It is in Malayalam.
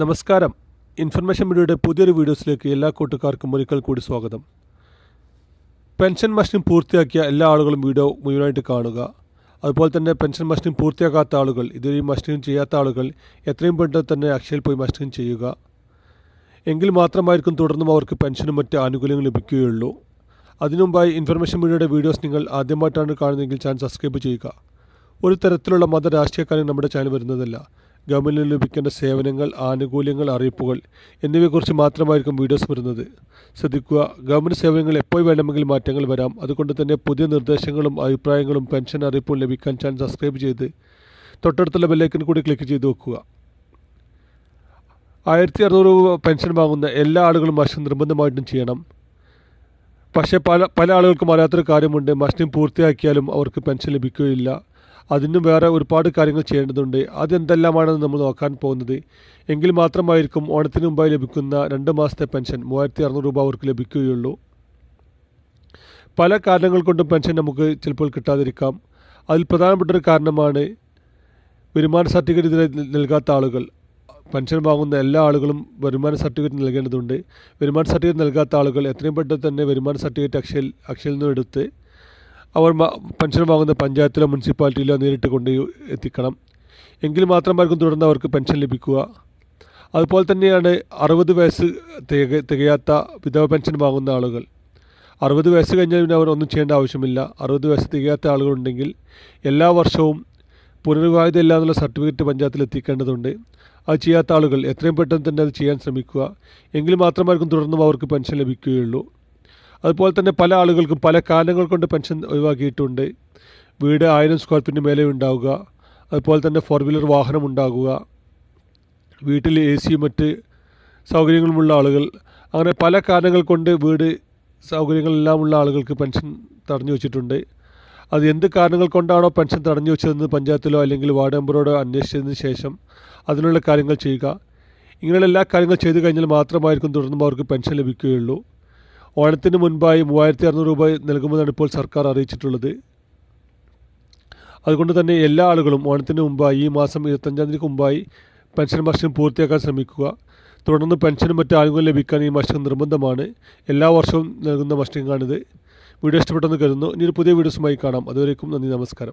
നമസ്കാരം. ഇൻഫർമേഷൻ മീഡിയയുടെ പുതിയൊരു വീഡിയോസിലേക്ക് എല്ലാ കൂട്ടുകാർക്കും ഒരിക്കൽ കൂടി സ്വാഗതം. പെൻഷൻ മഷീൻ പൂർത്തിയാക്കിയ എല്ലാ ആളുകളും വീഡിയോ മുഴുവനായിട്ട് കാണുക. അതുപോലെ തന്നെ പെൻഷൻ മഷീൻ പൂർത്തിയാക്കാത്ത ആളുകൾ ഇതുവരെ മഷീൻ ചെയ്യാത്ത ആളുകൾ എത്രയും പെട്ടെന്ന് തന്നെ അക്ഷയയിൽ പോയി മഷീൻ ചെയ്യുക. എങ്കിൽ മാത്രമായിരിക്കും തുടർന്നും അവർക്ക് പെൻഷനും മറ്റ് ആനുകൂല്യങ്ങൾ ലഭിക്കുകയുള്ളൂ. അതിനുമുമ്പായി ഇൻഫർമേഷൻ മീഡിയയുടെ വീഡിയോസ് നിങ്ങൾ ആദ്യമായിട്ടാണ് കാണുന്നതെങ്കിൽ ചാനൽ സബ്സ്ക്രൈബ് ചെയ്യുക. ഒരു തരത്തിലുള്ള മത രാഷ്ട്രീയക്കാരും നമ്മുടെ ചാനൽ വരുന്നതല്ല. ഗവൺമെന്റിന് ലഭിക്കേണ്ട സേവനങ്ങൾ ആനുകൂല്യങ്ങൾ അറിയിപ്പുകൾ എന്നിവയെക്കുറിച്ച് മാത്രമായിരിക്കും വീഡിയോസ് വരുന്നത്. ശ്രദ്ധിക്കുക ഗവൺമെന്റ് സേവനങ്ങൾ എപ്പോൾ വേണമെങ്കിൽ മാറ്റങ്ങൾ വരാം. അതുകൊണ്ട് തന്നെ പുതിയ നിർദ്ദേശങ്ങളും അഭിപ്രായങ്ങളും പെൻഷൻ അറിയിപ്പും ലഭിക്കാൻ ചാനൽ സബ്സ്ക്രൈബ് ചെയ്ത് തൊട്ടടുത്തുള്ള ബെല്ലൈക്കൻ കൂടി ക്ലിക്ക് ചെയ്ത് വെക്കുക. ആയിരത്തി അറുന്നൂറ് രൂപ പെൻഷൻ വാങ്ങുന്ന എല്ലാ ആളുകളും മസ്റ്റ് നിർബന്ധമായിട്ടും ചെയ്യണം. പക്ഷേ പല പല ആളുകൾക്കും അറിയാത്തൊരു കാര്യമുണ്ട്. മസ്റ്റിംഗ് പൂർത്തിയാക്കിയാലും അവർക്ക് പെൻഷൻ ലഭിക്കുകയില്ല. അതിനും വേറെ ഒരുപാട് കാര്യങ്ങൾ ചെയ്യേണ്ടതുണ്ട്. അതെന്തെല്ലാമാണെന്ന് നമ്മൾ നോക്കാൻ പോകുന്നത്. എങ്കിൽ മാത്രമായിരിക്കും ഓണത്തിന് മുമ്പായി ലഭിക്കുന്ന രണ്ട് മാസത്തെ പെൻഷൻ മൂവായിരത്തി അറുന്നൂറ് രൂപ അവർക്ക് ലഭിക്കുകയുള്ളൂ. പല കാരണങ്ങൾ കൊണ്ടും പെൻഷൻ നമുക്ക് ചിലപ്പോൾ കിട്ടാതിരിക്കാം. അതിൽ പ്രധാനപ്പെട്ട ഒരു കാരണമാണ് വരുമാന സർട്ടിഫിക്കറ്റ് നൽകാത്ത ആളുകൾ. പെൻഷൻ വാങ്ങുന്ന എല്ലാ ആളുകളും വരുമാന സർട്ടിഫിക്കറ്റ് നൽകേണ്ടതുണ്ട്. വരുമാന സർട്ടിഫിക്കറ്റ് നൽകാത്ത ആളുകൾ എത്രയും പെട്ടെന്ന് തന്നെ വരുമാന സർട്ടിഫിക്കറ്റ് അക്ഷയിൽ അക്ഷയിൽ നിന്നും എടുത്ത് അവർ പെൻഷൻ വാങ്ങുന്ന പഞ്ചായത്തിലോ മുനിസിപ്പാലിറ്റിയിലോ നേരിട്ട് കൊണ്ട് എത്തിക്കണം. എങ്കിൽ മാത്രമായിരിക്കും തുടർന്ന് അവർക്ക് പെൻഷൻ ലഭിക്കുക. അതുപോലെ തന്നെയാണ് അറുപത് വയസ്സ് തിക തികയാത്ത വിധവ പെൻഷൻ വാങ്ങുന്ന ആളുകൾ. അറുപത് വയസ്സ് കഴിഞ്ഞാൽ പിന്നെ അവർ ഒന്നും ചെയ്യേണ്ട ആവശ്യമില്ല. അറുപത് വയസ്സ് തികയാത്ത ആളുകളുണ്ടെങ്കിൽ എല്ലാ വർഷവും പുനർവിവാഹിതയില്ല എന്നുള്ള സർട്ടിഫിക്കറ്റ് പഞ്ചായത്തിൽ എത്തിക്കേണ്ടതുണ്ട്. അത് ചെയ്യാത്ത ആളുകൾ എത്രയും പെട്ടെന്ന് തന്നെ അത് ചെയ്യാൻ ശ്രമിക്കുക. എങ്കിൽ മാത്രമായിരിക്കും തുടർന്നും അവർക്ക് പെൻഷൻ ലഭിക്കുകയുള്ളൂ. അതുപോലെ തന്നെ പല ആളുകൾക്കും പല കാരണങ്ങൾ കൊണ്ട് പെൻഷൻ ഒഴിവാക്കിയിട്ടുണ്ട്. വീട് ആയിരം സ്ക്വയർ ഫീറ്റിന് മേലെ ഉണ്ടാവുക. അതുപോലെ തന്നെ ഫോർ വീലർ വാഹനം ഉണ്ടാകുക. വീട്ടിൽ എ സിയും മറ്റ് സൗകര്യങ്ങളുമുള്ള ആളുകൾ. അങ്ങനെ പല കാരണങ്ങൾ കൊണ്ട് വീട് സൗകര്യങ്ങളെല്ലാം ഉള്ള ആളുകൾക്ക് പെൻഷൻ തടഞ്ഞു വെച്ചിട്ടുണ്ട്. അത് എന്ത് കാരണങ്ങൾ കൊണ്ടാണോ പെൻഷൻ തടഞ്ഞു വെച്ചതെന്ന് പഞ്ചായത്തിലോ അല്ലെങ്കിൽ വാർഡ് മെമ്പറോടോ അന്വേഷിച്ചതിന് ശേഷം അതിനുള്ള കാര്യങ്ങൾ ചെയ്യുക. ഇങ്ങനെയുള്ള എല്ലാ കാര്യങ്ങൾ ചെയ്തു കഴിഞ്ഞാൽ മാത്രമായിരിക്കും തുടർന്നും അവർക്ക് പെൻഷൻ ലഭിക്കുകയുള്ളൂ. ഓണത്തിന് മുൻപായി മൂവായിരത്തി അറുന്നൂറ് രൂപ നൽകുമെന്നാണ് ഇപ്പോൾ സർക്കാർ അറിയിച്ചിട്ടുള്ളത്. അതുകൊണ്ട് തന്നെ എല്ലാ ആളുകളും ഓണത്തിന് മുമ്പായി ഈ മാസം ഇരുപത്തഞ്ചാം തീയതിക്ക് മുമ്പായി പെൻഷൻ മാസം പൂർത്തിയാക്കാൻ ശ്രമിക്കുക. തുടർന്ന് പെൻഷനും മറ്റു ആനുകൂല്യം ലഭിക്കാൻ ഈ മാസം നിർബന്ധമാണ്. എല്ലാ വർഷവും നൽകുന്ന മസ്റ്റിംഗാണിത് വീഡിയോ ഇഷ്ടപ്പെട്ടെന്ന് കരുതുന്നു. ഇനി ഒരു പുതിയ വീഡിയോസുമായി കാണാം. അതുവരേക്കും നന്ദി നമസ്കാരം.